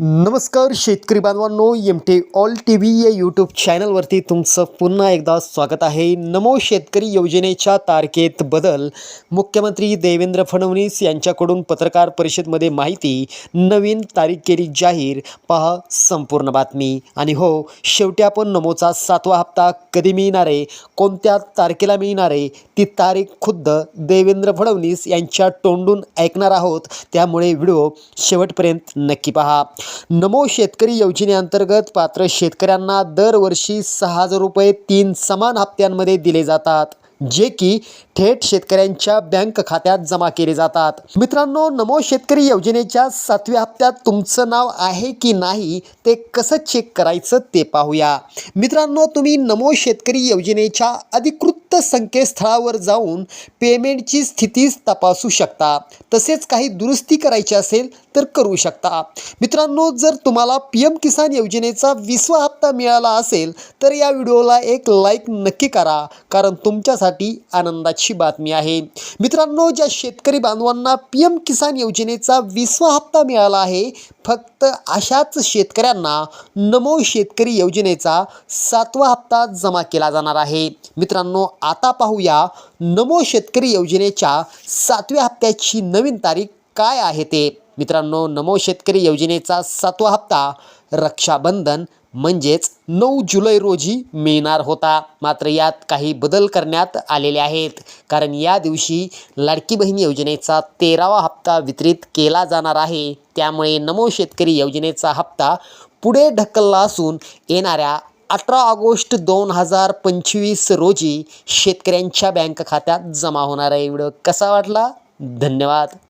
नमस्कार शेतकरी बांधवांनो M T all T V या यूट्यूब चॅनलवरती तुमचं पुन्हा एकदा स्वागत आहे. नमो शेतकरी योजनेच्या तारखेत बदल. मुख्यमंत्री देवेंद्र फडणवीस यांच्याकडून पत्रकार परिषदमध्ये माहिती नवीन तारीख केली जाहीर. पहा संपूर्ण बातमी. आणि हो शेवटी आपण नमोचा सातवा हप्ता कधी मिळणार आहे? कोणत्या तारखेला मिळणार आहे? ती तारीख खुद्द देवेंद्र फडणवीस यांच्या तोंडून ऐकणार आहोत. त्यामुळे व्हिडिओ शेवटपर्यंत नक्की पहा. नमो शेतकरी योजनेअंतर्गत पात्र शेतकऱ्यांना दरवर्षी सहा हजार रुपये तीन समान हप्त्यांमध्ये दिले जातात जे की थेट शेतकऱ्यांच्या बँक खात्यात जमा केले जातात. मित्रांनो नमो शेतकरी योजनेच्या सातव्या हप्त्यात तुमचं नाव आहे की नाही ते कसं चेक करायचं ते पाहूया. मित्रांनो तुम्ही नमो शेतकरी योजनेच्या अधिकृत संकेतस्थळावर जाऊन पेमेंटची स्थिती तपासू शकता. तसेच काही दुरुस्ती करायची असेल तर करू शकता. मित्रांनो जर तुम्हाला पी एम किसान योजनेचा विसवा हप्ता मिळाला असेल तर या व्हिडिओला एक लाईक नक्की करा कारण तुमच्यासाठी आनंदाची बातमी आहे. मित्रांनो ज्या शेतकरी बांधवांना पी एम किसान योजनेचा वीसवा हप्ता मिळाला आहे फक्त अशाच शेतकऱ्यांना नमो शेतकरी योजनेचा सातवा हप्ता जमा केला जाणार आहे. मित्रांनो आता पाहूया नमो शेतकरी योजनेच्या सातव्या हप्त्याची नवीन तारीख काय आहे ते. मित्रांनो नमो शेतकरी योजनेचा सातवा हप्ता रक्षाबंधन म्हणजेच नऊ जुलै रोजी मिळणार होता. मात्र यात काही बदल करण्यात आलेले आहेत. कारण या दिवशी लाडकी बहीण योजनेचा तेरावा हप्ता वितरित केला जाणार आहे. त्यामुळे नमो शेतकरी योजनेचा हप्ता पुढे ढकलला असून येणाऱ्या अठरा ऑगस्ट दोन हजार पंचवीस रोजी शेतकऱ्यांच्या बँक खात्यात जमा होणार आहे. व्हिडिओ कसा वाटला? धन्यवाद.